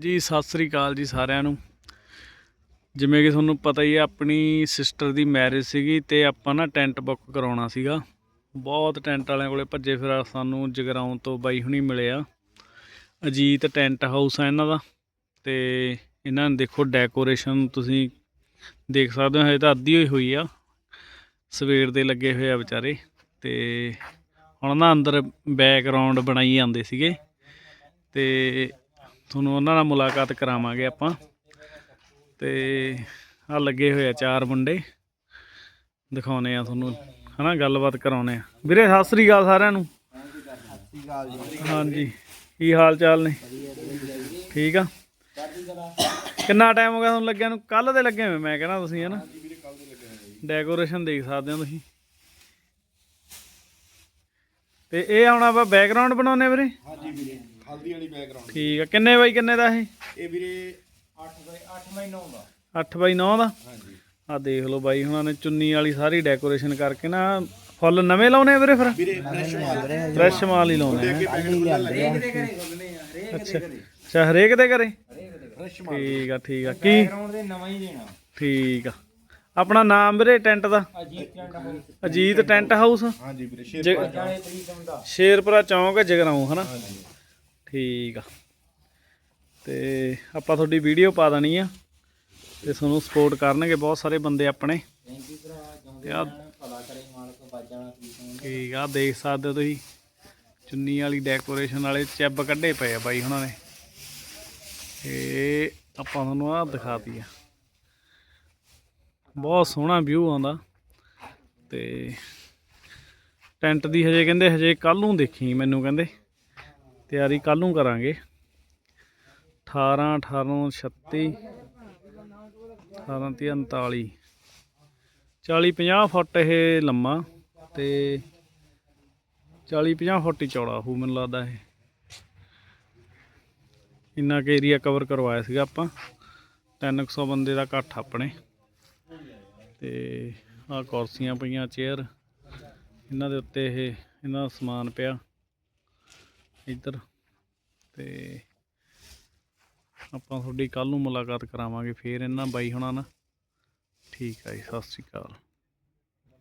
ਜੀ, ਸਤਿ ਸ੍ਰੀ ਅਕਾਲ ਜੀ ਸਾਰਿਆਂ ਨੂੰ। ਜਿਵੇਂ ਕਿ ਤੁਹਾਨੂੰ ਪਤਾ ਹੀ ਹੈ, ਆਪਣੀ ਸਿਸਟਰ ਦੀ ਮੈਰਿਜ ਸੀਗੀ ਤੇ ਆਪਾਂ ਨਾ ਟੈਂਟ ਬੁੱਕ ਕਰਾਉਣਾ ਸੀਗਾ। ਬਹੁਤ ਟੈਂਟ ਵਾਲਿਆਂ ਕੋਲੇ ਭੱਜੇ ਫਿਰ ਸਾਨੂੰ ਜਗਰਾਉਂ ਤੋਂ ਬਾਈ ਹੁਣੀ ਮਿਲਿਆ ਅਜੀਤ ਟੈਂਟ ਹਾਊਸ ਆ ਇਹਨਾਂ ਦਾ। ਤੇ ਇਹਨਾਂ ਨੇ ਦੇਖੋ ਡੈਕੋਰੇਸ਼ਨ ਤੁਸੀਂ ਦੇਖ ਸਕਦੇ ਹੋ, ਹਜੇ ਤਾਂ ਅੱਧੀ ਹੋਈ ਹੋਈ ਆ। ਸਵੇਰ ਦੇ ਲੱਗੇ ਹੋਏ ਆ ਵਿਚਾਰੇ। ਤੇ ਹੁਣ ਨਾ ਅੰਦਰ ਬੈਕਗ੍ਰਾਉਂਡ ਬਣਾਈ ਜਾਂਦੇ ਸੀਗੇ। ਤੇ ਤੁਹਾਨੂੰ ਉਹਨਾਂ ਨਾਲ ਮੁਲਾਕਾਤ ਕਰਾਵਾਂਗੇ ਆਪਾਂ। ਤੇ ਆ ਲੱਗੇ ਹੋਏ ਆ ਚਾਰ ਮੁੰਡੇ। ਦਿਖਾਉਨੇ ਆ ਤੁਹਾਨੂੰ, ਹਨਾ, ਗੱਲਬਾਤ ਕਰਾਉਨੇ ਆ। ਵੀਰੇ, ਸਤਿ ਸ੍ਰੀ ਅਕਾਲ ਸਾਰਿਆਂ ਨੂੰ। ਹਾਂਜੀ, ਕੀ ਹਾਲ ਚਾਲ ਨੇ? ਠੀਕ ਆ? ਕਿੰਨਾ ਟਾਈਮ ਹੋ ਗਿਆ ਤੁਹਾਨੂੰ ਲੱਗਿਆ ਨੂੰ? ਕੱਲ ਦੇ ਲੱਗੇ ਹੋਏ, ਮੈਂ ਕਹਿੰਦਾ ਤੁਸੀਂ, ਹਨਾ? ਡੈਕੋਰੇਸ਼ਨ ਦੇਖ ਸਕਦੇ ਹੋ ਤੁਸੀਂ। ਤੇ ਇਹ ਆਉਣਾ ਆਪਾਂ ਬੈਕਗ੍ਰਾਉਂਡ ਬਣਾਉਨੇ ਵੀਰੇ ਹਾਂਜੀ ਵੀਰੇ? ਹਲਦੀ ਵਾਲੀ ਬੈਕਗ੍ਰਾਉਂਡ ਠੀਕ ਆ ਕਿੰਨੇ ਬਾਈ ਕਿੰਨੇ ਦਾ ਇਹ? ਇਹ ਵੀਰੇ 8 ਬਾਈ 8 ਬਾਈ 9 ਦਾ। 8 ਬਾਈ 9 ਦਾ? ਹਾਂਜੀ। ਆ ਦੇਖ ਲਓ ਬਾਈ ਹੁਣਾਂ ਨੇ ਚੁੰਨੀ ਵਾਲੀ ਸਾਰੀ ਡੈਕੋਰੇਸ਼ਨ ਕਰਕੇ ਨਾ ਫੁੱਲ ਨਵੇਂ ਲਾਉਣੇ ਆ ਵੀਰੇ ਫਿਰ? ਵੀਰੇ ਫਰੈਸ਼ ਮਾਲ। ਫਰੈਸ਼ ਮਾਲ ਹੀ ਲਾਉਣੇ ਆ। ਅੱਗੇ ਪੈਕਟ ਬਦਲ ਲੱਗੇ ਅੱਛਾ। ਅੱਛਾ ਹਰੇਕ ਦੇ ਘਰੇ? ਫਰੈਸ਼ ਮਾਲ। ਠੀਕ ਆ ਠੀਕ ਆ। ਕੀ? ਦੇ ਨਵਾਂ ਹੀ ਦੇਣਾ। ਠੀਕ ਆ। ਆਪਣਾ ਨਾਮ ਵੀਰੇ ਟੈਂਟ ਦਾ? ਅਜੀਤ ਹੋ ਟੈਂਟ ਹਾਊਸ? ਹਾਂਜੀ ਵੀਰੇ ਦਾ ਸ਼ੇਰਪੁਰਾ ਚੌਂਕ ਜਗਰਾਉਂ ਹਨਾ? ਹਾਂਜੀ। ਠੀਕ ਆ। ਤੇ ਆਪਾਂ ਤੁਹਾਡੀ ਵੀਡੀਓ ਪਾ ਦੇਣੀ ਆ ਤੇ ਤੁਹਾਨੂੰ ਸਪੋਰਟ ਕਰਨਗੇ ਬਹੁਤ ਸਾਰੇ ਬੰਦੇ ਆਪਣੇ। ਤੇ ਆ ਠੀਕ ਆ, ਦੇਖ ਸਕਦੇ ਹੋ ਤੁਸੀਂ, ਚੁੰਨੀ ਵਾਲੀ ਡੈਕੋਰੇਸ਼ਨ ਵਾਲੇ ਚੈਬ ਕੱਢੇ ਪਏ ਆ ਬਾਈ ਉਹਨਾਂ ਨੇ। ਇਹ ਆਪਾਂ ਤੁਹਾਨੂੰ ਆ ਦਿਖਾਤੀ ਆ। ਬਹੁਤ ਸੋਹਣਾ ਵਿਊ ਆਉਂਦਾ। ਤੇ ਟੈਂਟ ਦੀ ਹਜੇ ਕਹਿੰਦੇ ਹਜੇ ਕੱਲ ਨੂੰ ਦੇਖੀ ਮੈਨੂੰ ਕਹਿੰਦੇ। ਤਿਆਰੀ ਕੱਲ ਨੂੰ ਕਰਾਂਗੇ। 18 18 36 18 ਤੀਹ 39 40 50 ਫੁੱਟ ਇਹ ਲੰਮਾ ਤੇ 40 50 ਫੁੱਟ ਹੀ ਚੌੜਾ ਹੋਊ ਮੈਨੂੰ ਲੱਗਦਾ ਇਹ। ਇੰਨਾ ਕੁ ਏਰੀਆ ਕਵਰ ਕਰਵਾਇਆ ਸੀਗਾ ਆਪਾਂ। 300 ਬੰਦੇ ਦਾ ਇਕੱਠ ਆਪਣੇ। ਤੇ ਆਹ ਕੁਰਸੀਆਂ ਪਈਆਂ ਚੇਅਰ ਇਹਨਾਂ ਦੇ ਉੱਤੇ ਇਹ, ਇਹਨਾਂ ਦਾ ਸਮਾਨ ਪਿਆ। ਇੱਧਰ ਤੇ ਆਪਾਂ ਤੁਹਾਡੀ ਕੱਲ ਨੂੰ ਮੁਲਾਕਾਤ ਕਰਾਵਾਂਗੇ, ਫੇਰ ਇਹਨਾਂ ਬਾਈ ਹੁਣਾਂ ਨਾਲ ਠੀਕ ਆ ਜੀ, ਸਤਿ ਸ਼੍ਰੀ ਅਕਾਲ।